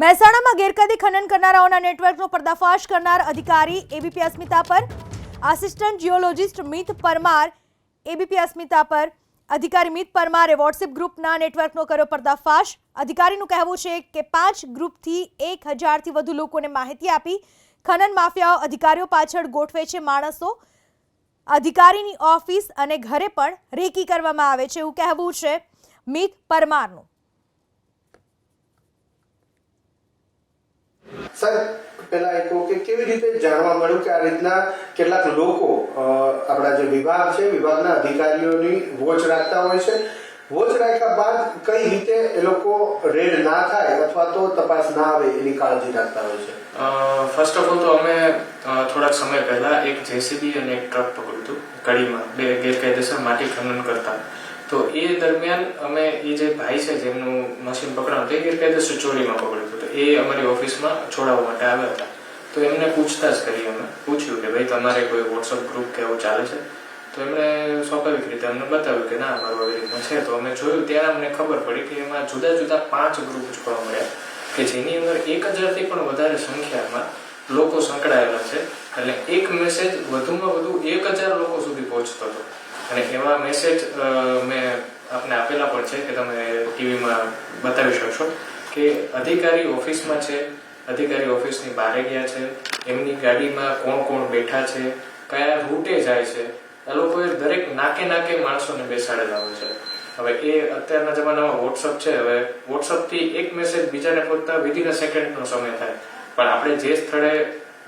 મહેસાણામાં ગેરકાયદે ખનન કરનારાઓના નેટવર્કનો પર્દાફાશ કરનાર અધિકારી એબીપી અસ્મિતા પર. Assistant geologist Mit Parmar ABP Asmita પર. અધિકારી મિત પરમારે વોટ્સએપ ગ્રુપના નેટવર્કનો કર્યો પર્દાફાશ. અધિકારીનું કહેવું છે કે પાંચ ગ્રુપથી એક હજારથી વધુ લોકોને માહિતી આપી ખનન માફિયાઓ અધિકારીઓ પાછળ ગોઠવે છે માણસો. અધિકારીની ઓફિસ અને ઘરે પણ રેકી કરવામાં આવે છે એવું કહેવું છે મિત પરમારનું સાહેબ, પેલા એ કે કેવી રીતે જાણવા મળ્યું કે આ રીતના કેટલાક લોકો આપણા જે વિભાગ છે, વિભાગના અધિકારીઓની વોચ રાખતા હોય છે? વોચ રાખ્યા બાદ કઈ રીતે એ લોકો રેડ ના થાય અથવા તો તપાસ ના આવે એની કાળજી રાખતા હોય છે? ફર્સ્ટ ઓફ ઓલ તો અમે થોડાક સમય પહેલા એક જેસીબી અને એક ટ્રક પકડ્યું હતું, કડીમાં, બે ગેરકાયદેસર માટી ખનન કરતા. તો એ દરમિયાન અમે એ જે ભાઈ છે, જેમનું મશીન પકડાયું એ ગેરકાયદેસર ચોરીમાં પકડ્યું હતું? તો એ અમારી ઓફિસમાં છોડાવવા માટે આવ્યા હતા. તો એમને પૂછતાછ કરી અમે. પૂછ્યું કે ભાઈ, તમારે કોઈ વોટ્સઅપ ગ્રુપ કે એવું ચાલે છે? તો એમણે સ્વાભાવિક રીતે અમને બતાવ્યું કે ના અમારું આવી રીતનું છે. તો અમે જોયું, ત્યારે અમને ખબર પડી કે એમાં જુદા જુદા પાંચ ગ્રુપ જોવા મળ્યા કે જેની અંદર એક હજારથી પણ વધારે સંખ્યામાં લોકો સંકળાયેલા છે. એટલે એક મેસેજ વધુમાં વધુ એક હજાર લોકો સુધી પહોંચતો હતો. અને એવા મેસેજ મેં આપને આપેલા પણ છે કે તમે ટીવીમાં બતાવી શકશો કે અધિકારી ઓફિસમાં છે, અધિકારી ઓફિસની બહારે ગયા છે, એમની ગાડીમાં કોણ કોણ બેઠા છે, કયા રૂટે જાય છે એ લોકોએ દરેક નાકે નાકે માણસોને બેસાડેલા હોય છે. હવે એ અત્યારના જમાનામાં વોટ્સઅપ છે, હવે વોટ્સઅપથી એક મેસેજ બીજાને પહોંચતા વિધિન અ સેકન્ડનો સમય થાય. પણ આપણે જે સ્થળે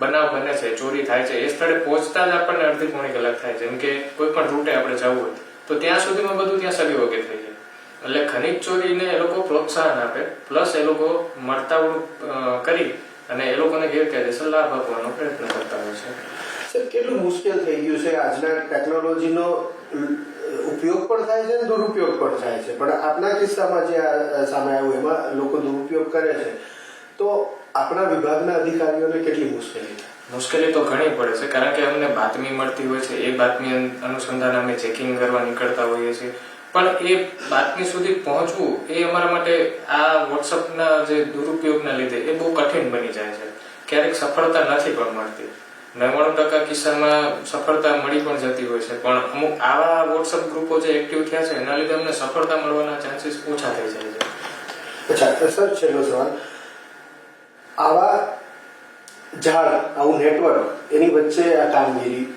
બનાવ બને છે, ચોરી થાય છે. એ સ્થળે પહોંચતા જ આપણને અડધી પોણી કલાક થાય જેમ કે કોઈ પણ રૂટે આપણે જવું હોય, તો ત્યાં સુધીમાં બધું ત્યાં સગી વગે થઈ જાય. એટલે ખનિજ ચોરીને એ લોકો પ્રોત્સાહન આપે. પ્લસ એ લોકો મળતાવડું કરી અને એ લોકોને ગેરકાયદેસર લાભ આપવાનો પ્રયત્ન કરતા હોય છે. સર, કેટલું મુશ્કેલ થઈ ગયું છે? આજના ટેકનોલોજીનો ઉપયોગ પણ થાય છે અને દુરુપયોગ પણ થાય છે. પણ આપના કિસ્સામાં જે સામે આવ્યું, એમાં લોકો દુરુપયોગ કરે છે. તો આપણા વિભાગના અધિકારીઓને કેટલી મુશ્કેલી થાય મુશ્કેલી તો ઘણી પડે છે કારણ કે અમને બાતમી મળતી હોય છે એ બાતમી અનુસંધાન અમે ચેકિંગ કરવા નીકળતા હોઈએ છીએ. પણ એ બાતમી સુધી પહોંચવું એ અમારા માટે આ વોટ્સઅપના જે દુરુપયોગના લીધે એ બહુ કઠિન બની જાય છે. ક્યારેક સફળતા નથી પણ મળતી. નવ્વાણું ટકા કિસ્સામાં સફળતા મળી પણ જતી હોય છે. પણ અમુક આવા વોટ્સઅપ ગ્રુપો જે એક્ટિવ થયા છે એના લીધે અમને સફળતા મળવાના ચાન્સીસ ઓછા થઈ જાય છે. અચ્છા સર છેલ્લો સવાલ. આવા ઝાડ, આવું નેટવર્ક, એની વચ્ચે આ કામગીરી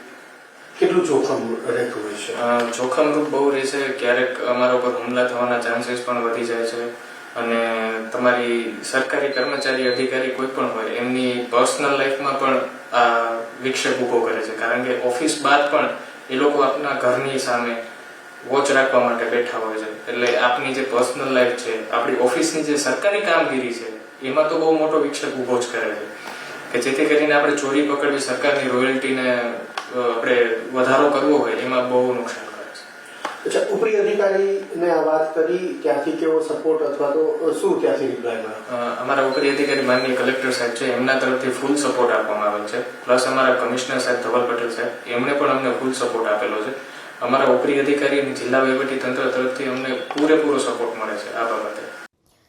કેટલું જોખમ રહેતું હોય છે? જોખમરૂપ બહુ રહે છે. ક્યારેક અમારા ઉપર હુમલા થવાના ચાન્સીસ પણ વધી જાય છે. અને તમારી સરકારી કર્મચારી, અધિકારી કોઈ પણ હોય, એમની પર્સનલ લાઈફમાં પણ આ વિક્ષેપ ઊભો કરે છે. કારણ કે ઓફિસ બાદ પણ એ લોકો આપના ઘરની સામે વોચ રાખવા માટે બેઠા હોય છે. એટલે આપની જે પર્સનલ લાઈફ છે, આપણી ઓફિસની જે સરકારી કામગીરી છે એમાં તો બહુ મોટો વિક્ષેપ ઊભો જ કરે છે. કે જેથી કરીને આપણે ચોરી પકડવી સરકારની રોયલ્ટીને આપણે વધારો કરવો હોય એમાં બહુ નુકસાન કરે છે. અચ્છા ઉપરી અધિકારીને આ વાત કરી ત્યાંથી કેવો સપોર્ટ અથવા તો શું ત્યાંથી રિપ્લાય અમારા ઉપરી અધિકારી માનનીય કલેક્ટર સાહેબ છે એમના તરફથી ફૂલ સપોર્ટ આપવામાં આવેલ છે. પ્લસ અમારા કમિશનર સાહેબ ધવલ પટેલ સાહેબ એમણે પણ અમને ફૂલ સપોર્ટ આપેલો છે. અમારા ઉપરી અધિકારી અને જિલ્લા વહીવટી તંત્ર તરફથી અમને પૂરેપૂરો સપોર્ટ મળે છે આ બાબતે.